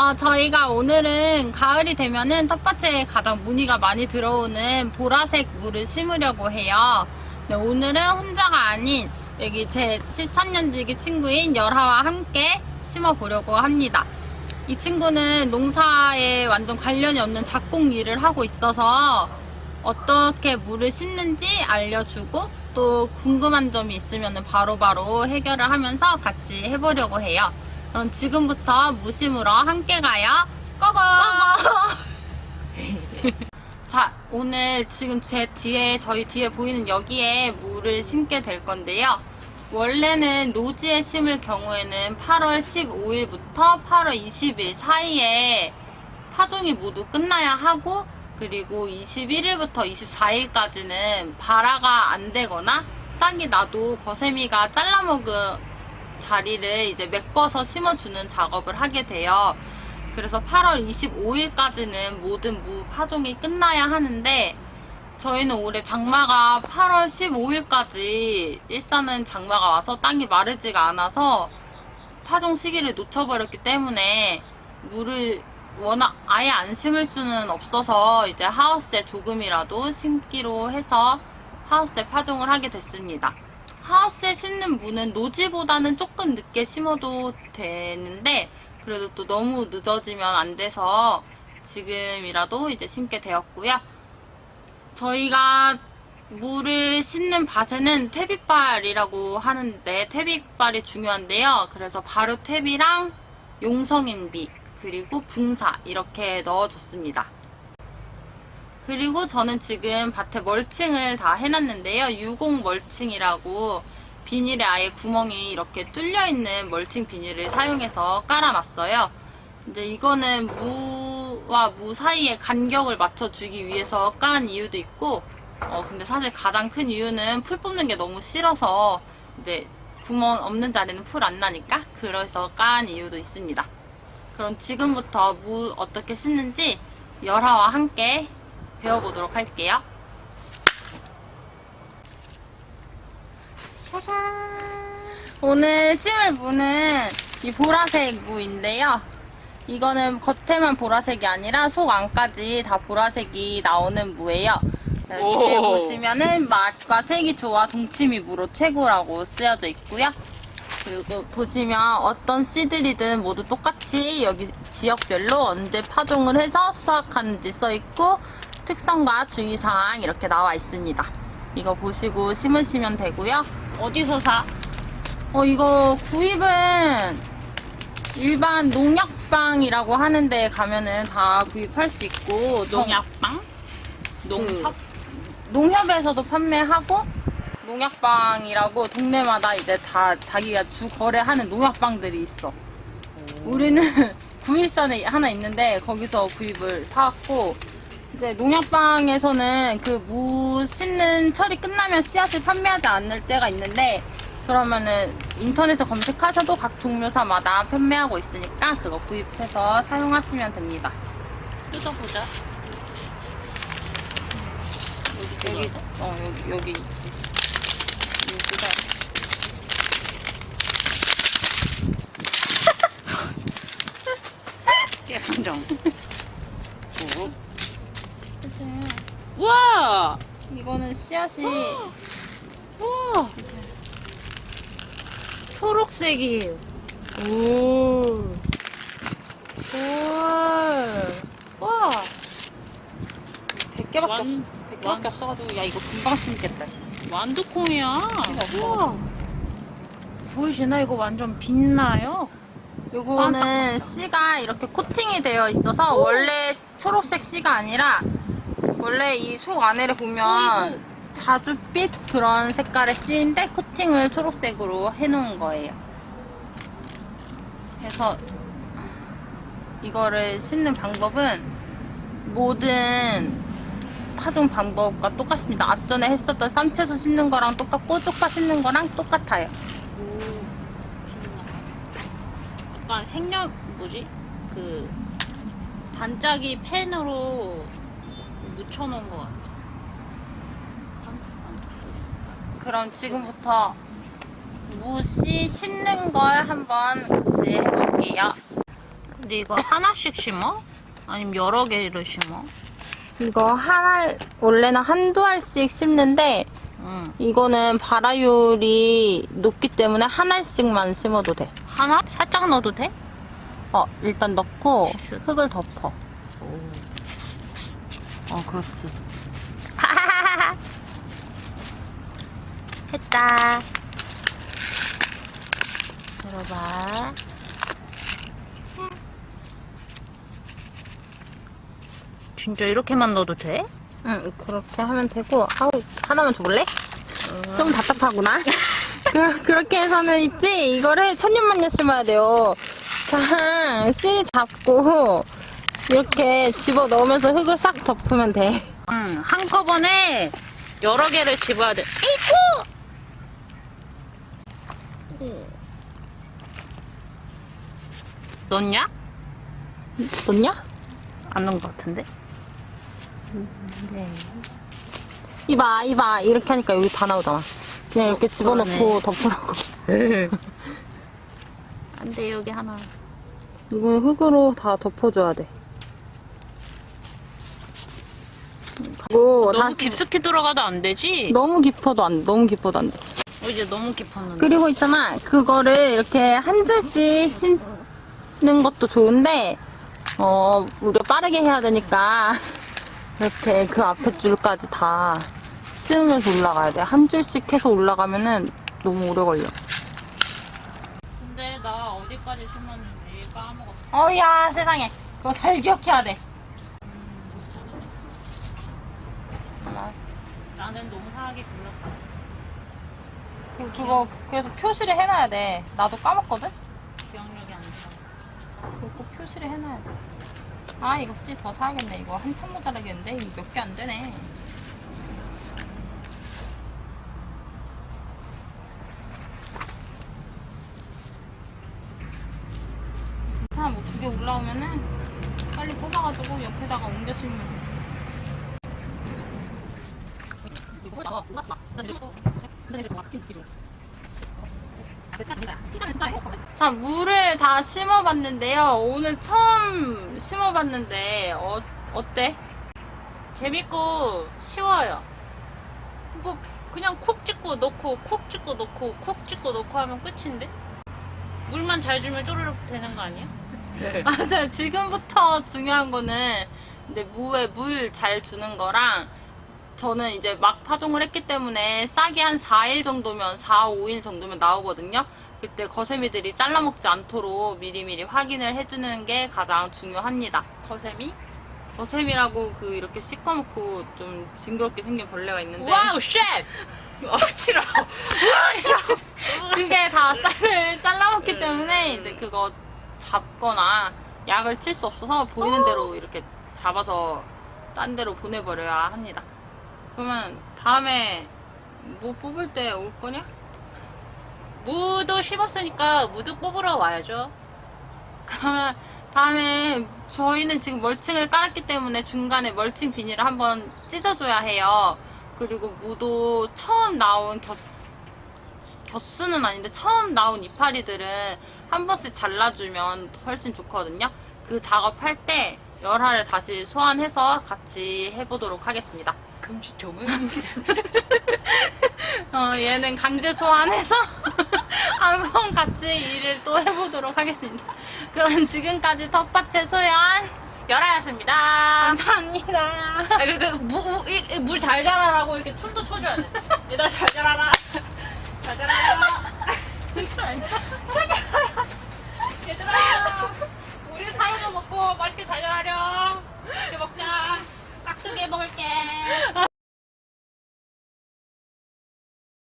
어, 저희가 오늘은 가을이 되면은 텃밭에 가장 무늬가 많이 들어오는 보라색 물을 심으려고 해요. 네, 오늘은 혼자가 아닌 여기 제 13년지기 친구인 열하와 함께 심어보려고 합니다. 이 친구는 농사에 완전 관련이 없는 작곡 일을 하고 있어서 어떻게 물을 심는지 알려주고 또 궁금한 점이 있으면 바로바로 해결을 하면서 같이 해보려고 해요. 그럼 지금부터 무심으로 함께 가요. 고고! 자, 오늘 지금 제 뒤에, 저희 뒤에 보이는 여기에 물을 심게 될 건데요. 원래는 노지에 심을 경우에는 8월 15일부터 8월 20일 사이에 파종이 모두 끝나야 하고 그리고 21일부터 24일까지는 발화가 안 되거나 싹이 나도 거세미가 잘라먹은 자리를 이제 메꿔서 심어주는 작업을 하게 돼요. 그래서 8월 25일까지는 모든 무 파종이 끝나야 하는데 저희는 올해 장마가 8월 15일까지 일산은 장마가 와서 땅이 마르지가 않아서 파종 시기를 놓쳐버렸기 때문에 물을 워낙 아예 안 심을 수는 없어서 이제 하우스에 조금이라도 심기로 해서 하우스에 파종을 하게 됐습니다. 하우스에 심는 무는 노지보다는 조금 늦게 심어도 되는데 그래도 또 너무 늦어지면 안 돼서 지금이라도 이제 심게 되었고요. 저희가 물을 심는 밭에는 퇴비발이라고 하는데 퇴비발이 중요한데요. 그래서 바로 퇴비랑 용성인비 그리고 붕사 이렇게 넣어줬습니다. 그리고 저는 지금 밭에 멀칭을 다 해놨는데요. 유공 멀칭이라고 비닐에 아예 구멍이 이렇게 뚫려 있는 멀칭 비닐을 사용해서 깔아놨어요. 이제 이거는 무와 무 사이에 간격을 맞춰주기 위해서 깐 이유도 있고, 어, 근데 사실 가장 큰 이유는 풀 뽑는 게 너무 싫어서, 이제 구멍 없는 자리는 풀 안 나니까, 그래서 깐 이유도 있습니다. 그럼 지금부터 무 어떻게 씻는지 열화와 함께 배워보도록 할게요. 오늘 심을 무는 이 보라색 무인데요. 이거는 겉에만 보라색이 아니라 속 안까지 다 보라색이 나오는 무예요. 네, 뒤에 오. 보시면은 맛과 색이 좋아 동치미 무로 최고라고 쓰여져 있고요. 그리고 보시면 어떤 씨들이든 모두 똑같이 여기 지역별로 언제 파종을 해서 수확하는지 써 있고 특성과 주의사항 이렇게 나와 있습니다. 이거 보시고 심으시면 되고요. 어디서 사? 어, 이거 구입은 일반 농약방이라고 하는데 가면은 다 구입할 수 있고 정- 농약빵? 농협? 농협에서도 판매하고 농약방이라고 동네마다 이제 다 자기가 주 거래하는 농약방들이 있어. 우리는 구일산에 하나 있는데 거기서 구입을 사왔고 이제 농약방에서는 그무 심는 철이 끝나면 씨앗을 판매하지 않을 때가 있는데 그러면은 인터넷에 검색하셔도 각 종묘사마다 판매하고 있으니까 그거 구입해서 사용하시면 됩니다. 뜯어보자. 여기 여기? 어 여기 여기 있지. 여기가 깨방정. 오. 우와! 이거는 씨앗이 우와! 초록색이. 오. 헐. 와. 100개밖에 완- 없어. 100개밖에 없어가지고 야 이거 금방 심겠다. 씨. 완두콩이야. 우와. 보이시나? 이거 완전 빛나요? 요거는 씨가 이렇게 코팅이 되어 있어서 원래 초록색 씨가 아니라 원래 이 속 안에를 보면 자줏빛 그런 색깔의 씨인데 코팅을 초록색으로 해놓은 거예요. 그래서 이거를 심는 방법은 모든 파종 방법과 똑같습니다. 앞전에 했었던 쌈채소 심는 거랑 똑같고 쪽파 심는 거랑 똑같아요. 오. 약간 색연, 뭐지? 그, 반짝이 펜으로 묻혀놓은 것 같아. 그럼 지금부터 무씨 심는 걸 한번 같이 해볼게요. 근데 이거 하나씩 심어? 아니면 여러 개를 심어? 이거 하나 원래는 한두 알씩 심는데 응. 이거는 발화율이 높기 때문에 한 알씩만 심어도 돼. 하나? 살짝 넣어도 돼? 어 일단 넣고 슛. 흙을 덮어. 어 그렇지. 했다. 들어봐. 진짜 이렇게만 넣어도 돼? 응 그렇게 하면 되고 아우 하나만 줘볼래? 좀 답답하구나. 그, 그렇게 해서는 있지 이거를 천년만년 심어야 돼요. 그냥 실 잡고 이렇게 집어 넣으면서 흙을 싹 덮으면 돼. 응. 한꺼번에 여러 개를 집어야 돼. 이고! 넣냐? 넣냐? 안 넣은 것 같은데? 이봐 이봐 이렇게 하니까 여기 다 나오잖아. 그냥 이렇게 집어넣고 덮으라고. 안 돼, 여기 하나. 이건 흙으로 다 덮어줘야 돼. 그리고 너무 다시 깊숙이 들어가도 안 되지? 너무 깊어도 안 돼. 너무 깊어도 안 돼. 어, 이제 너무 깊었는데. 그리고 있잖아 그거를 이렇게 한 줄씩 심는 것도 좋은데 어 우리가 빠르게 해야 되니까 이렇게 그 앞에 줄까지 다 씌우면서 올라가야 돼. 한 줄씩 해서 올라가면은 너무 오래 걸려. 근데 나 어디까지 심었는지 까먹었어. 어야 세상에 그거 잘 기억해야 돼. 나는 농사하기 불렀다. 그, 그거 그래서 표시를 해놔야 돼. 나도 까먹거든. 기억력이 안 나. 그거 꼭 표시를 해놔야 돼. 아 이거 씨 더 사야겠네. 이거 한참 모자라겠는데 이거 몇 개 안 되네. 괜찮아 뭐두 개 올라오면은 빨리 뽑아가지고 옆에다가 옮겨 심으면 돼. 자, 물을 다 심어봤는데요. 오늘 처음 심어봤는데, 어, 어때? 재밌고 쉬워요. 뭐 그냥 콕 찍고 넣고 콕 찍고 넣고 콕 찍고 넣고 하면 끝인데? 물만 잘 주면 쪼르륵 되는 거 아니야? 맞아요. 지금부터 중요한 거는, 근데 무에 물 잘 주는 거랑, 저는 이제 막 파종을 했기 때문에 싹이 한 4일 정도면, 4, 5일 정도면 나오거든요. 그때 거세미들이 잘라먹지 않도록 미리미리 확인을 해주는 게 가장 중요합니다. 거세미? 거셈이라고 그 이렇게 씻어놓고 좀 징그럽게 생긴 벌레가 있는데 와우 쉣! 아 싫어. 아 싫어. 그게 다 싹을 잘라먹기 때문에 이제 그거 잡거나 약을 칠 수 없어서 보이는 대로 이렇게 잡아서 딴 데로 보내버려야 합니다. 그러면 다음에 뭐 뽑을 때 올 거냐? 무도 심었으니까 무도 뽑으러 와야죠. 그러면 다음에 저희는 지금 멀칭을 깔았기 때문에 중간에 멀칭 비닐을 한번 찢어줘야 해요. 그리고 무도 처음 나온 겨, 겨수는 아닌데 처음 나온 이파리들은 한 번씩 잘라주면 훨씬 좋거든요. 그 작업할 때 열화를 다시 소환해서 같이 해보도록 하겠습니다. 음식점은 어, 얘는 강제 소환해서 한번 같이 일을 또 해보도록 하겠습니다. 그럼 지금까지 텃밭의 소연 열아였습니다. 감사합니다. 아, 그, 그, 물잘 자라라고 이렇게 춤도 춰줘야 돼. 얘들아 잘 자라라. 잘 자라라. 잘 자라라. 얘들아 우리 사료도 먹고 맛있게 잘 자라렴. 이렇게 먹자. 약속해 먹을게.